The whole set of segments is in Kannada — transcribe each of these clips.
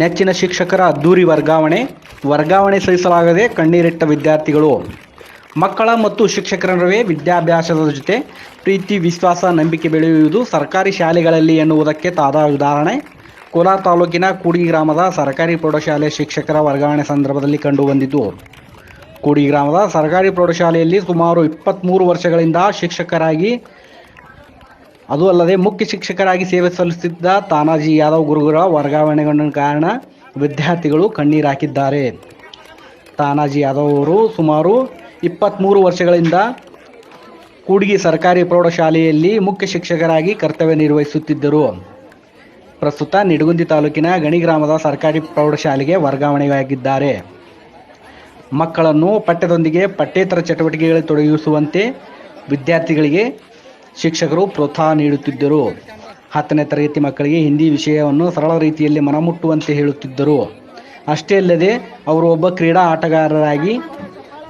ನೆಚ್ಚಿನ ಶಿಕ್ಷಕರ ಅದ್ದೂರಿ ವರ್ಗಾವಣೆ ವರ್ಗಾವಣೆ ಸಹಿಸಲಾಗದೆ ಕಣ್ಣೀರಿಟ್ಟ ವಿದ್ಯಾರ್ಥಿಗಳು. ಮಕ್ಕಳ ಮತ್ತು ಶಿಕ್ಷಕರ ನಡುವೆ ವಿದ್ಯಾಭ್ಯಾಸದ ಜೊತೆ ಪ್ರೀತಿ, ವಿಶ್ವಾಸ, ನಂಬಿಕೆ ಬೆಳೆಯುವುದು ಸರ್ಕಾರಿ ಶಾಲೆಗಳಲ್ಲಿ ಎನ್ನುವುದಕ್ಕೆ ತಾದ ಉದಾಹರಣೆ. ಕೋಲಾರ ತಾಲೂಕಿನ ಕೂಡಿ ಗ್ರಾಮದ ಸರ್ಕಾರಿ ಪ್ರೌಢಶಾಲೆ ಶಿಕ್ಷಕರ ವರ್ಗಾವಣೆ ಸಂದರ್ಭದಲ್ಲಿ ಕಂಡುಬಂದಿತು ಕೂಡಿ ಗ್ರಾಮದ ಸರ್ಕಾರಿ ಪ್ರೌಢಶಾಲೆಯಲ್ಲಿ ಸುಮಾರು ಇಪ್ಪತ್ತ್ಮೂರು ವರ್ಷಗಳಿಂದ ಶಿಕ್ಷಕರಾಗಿ ಅದು ಅಲ್ಲದೆ ಮುಖ್ಯ ಶಿಕ್ಷಕರಾಗಿ ಸೇವೆ ಸಲ್ಲಿಸುತ್ತಿದ್ದ ತಾನಾಜಿ ಯಾದವ್ ಗುರುಗಳ ವರ್ಗಾವಣೆಗೊಂಡ ಕಾರಣ ವಿದ್ಯಾರ್ಥಿಗಳು ಕಣ್ಣೀರು ಹಾಕಿದ್ದಾರೆ. ತಾನಾಜಿ ಯಾದವ್ ಅವರು ಸುಮಾರು ಇಪ್ಪತ್ತ್ಮೂರು ವರ್ಷಗಳಿಂದ ಕೂಡ್ಗಿ ಸರ್ಕಾರಿ ಪ್ರೌಢಶಾಲೆಯಲ್ಲಿ ಮುಖ್ಯ ಶಿಕ್ಷಕರಾಗಿ ಕರ್ತವ್ಯ ನಿರ್ವಹಿಸುತ್ತಿದ್ದರು. ಪ್ರಸ್ತುತ ನಿಡಗುಂದಿ ತಾಲೂಕಿನ ಗಣಿ ಗ್ರಾಮದ ಸರ್ಕಾರಿ ಪ್ರೌಢಶಾಲೆಗೆ ವರ್ಗಾವಣೆಯಾಗಿದ್ದಾರೆ. ಮಕ್ಕಳನ್ನು ಪಠ್ಯದೊಂದಿಗೆ ಪಠ್ಯೇತರ ಚಟುವಟಿಕೆಗಳಲ್ಲಿ ತೊಡಗಿಸುವಂತೆ ವಿದ್ಯಾರ್ಥಿಗಳಿಗೆ ಶಿಕ್ಷಕರು ಪ್ರೋತ್ಸಾಹ ನೀಡುತ್ತಿದ್ದರು. ಹತ್ತನೇ ತರಗತಿ ಮಕ್ಕಳಿಗೆ ಹಿಂದಿ ವಿಷಯವನ್ನು ಸರಳ ರೀತಿಯಲ್ಲಿ ಮನಮುಟ್ಟುವಂತೆ ಹೇಳುತ್ತಿದ್ದರು. ಅಷ್ಟೇ ಅಲ್ಲದೆ, ಅವರು ಒಬ್ಬ ಕ್ರೀಡಾ ಆಟಗಾರರಾಗಿ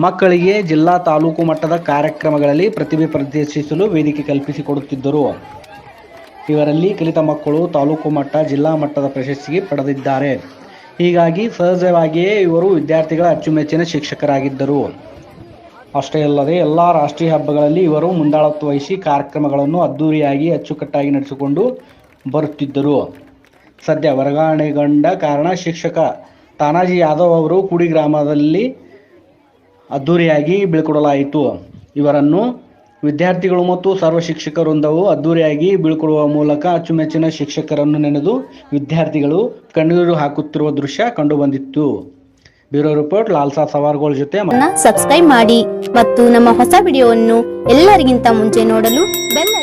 ಮಕ್ಕಳಿಗೆ ಜಿಲ್ಲಾ ತಾಲೂಕು ಮಟ್ಟದ ಕಾರ್ಯಕ್ರಮಗಳಲ್ಲಿ ಪ್ರತಿಭೆ ಪ್ರದರ್ಶಿಸಲು ವೇದಿಕೆ ಕಲ್ಪಿಸಿಕೊಡುತ್ತಿದ್ದರು. ಇವರಲ್ಲಿ ಕಲಿತ ಮಕ್ಕಳು ತಾಲೂಕು ಮಟ್ಟ, ಜಿಲ್ಲಾ ಮಟ್ಟದ ಪ್ರಶಸ್ತಿಗೆ ಪಡೆದಿದ್ದಾರೆ. ಹೀಗಾಗಿ ಸಹಜವಾಗಿಯೇ ಇವರು ವಿದ್ಯಾರ್ಥಿಗಳ ಅಚ್ಚುಮೆಚ್ಚಿನ ಶಿಕ್ಷಕರಾಗಿದ್ದರು. ಅಷ್ಟೇ ಅಲ್ಲದೆ ಎಲ್ಲ ರಾಷ್ಟ್ರೀಯ ಹಬ್ಬಗಳಲ್ಲಿ ಇವರು ಮುಂದಾಳತ್ವ ವಹಿಸಿ ಕಾರ್ಯಕ್ರಮಗಳನ್ನು ಅದ್ದೂರಿಯಾಗಿ ಅಚ್ಚುಕಟ್ಟಾಗಿ ನಡೆಸಿಕೊಂಡು ಬರುತ್ತಿದ್ದರು. ಸದ್ಯ ವರ್ಗಾವಣೆಗೊಂಡ ಕಾರಣ ಶಿಕ್ಷಕ ತಾನಾಜಿ ಯಾದವ್ ಅವರು ಕೂಡಿ ಗ್ರಾಮದಲ್ಲಿ ಅದ್ಧೂರಿಯಾಗಿ ಬೀಳ್ಕೊಡಲಾಯಿತು. ಇವರನ್ನು ವಿದ್ಯಾರ್ಥಿಗಳು ಮತ್ತು ಸರ್ವ ಶಿಕ್ಷಕ ವೃಂದವು ಅದ್ದೂರಿಯಾಗಿ ಬೀಳ್ಕೊಡುವ ಮೂಲಕ ಅಚ್ಚುಮೆಚ್ಚಿನ ಶಿಕ್ಷಕರನ್ನು ನೆನೆದು ವಿದ್ಯಾರ್ಥಿಗಳು ಕಣ್ಣೀರು ಹಾಕುತ್ತಿರುವ ದೃಶ್ಯ ಕಂಡುಬಂದಿತ್ತು. ಬ್ಯೂರೋ ರಿಪೋರ್ಟ್ ಲಾಲ್ಸಾ ಸವಾರ್ಗಳ ಜೊತೆ ಸಬ್ಸ್ಕ್ರೈಬ್ ಮಾಡಿ ಮತ್ತು ನಮ್ಮ ಹೊಸ ವಿಡಿಯೋವನ್ನು ಎಲ್ಲರಿಗಿಂತ ಮುಂಚೆ ನೋಡಲು ಬೆಲ್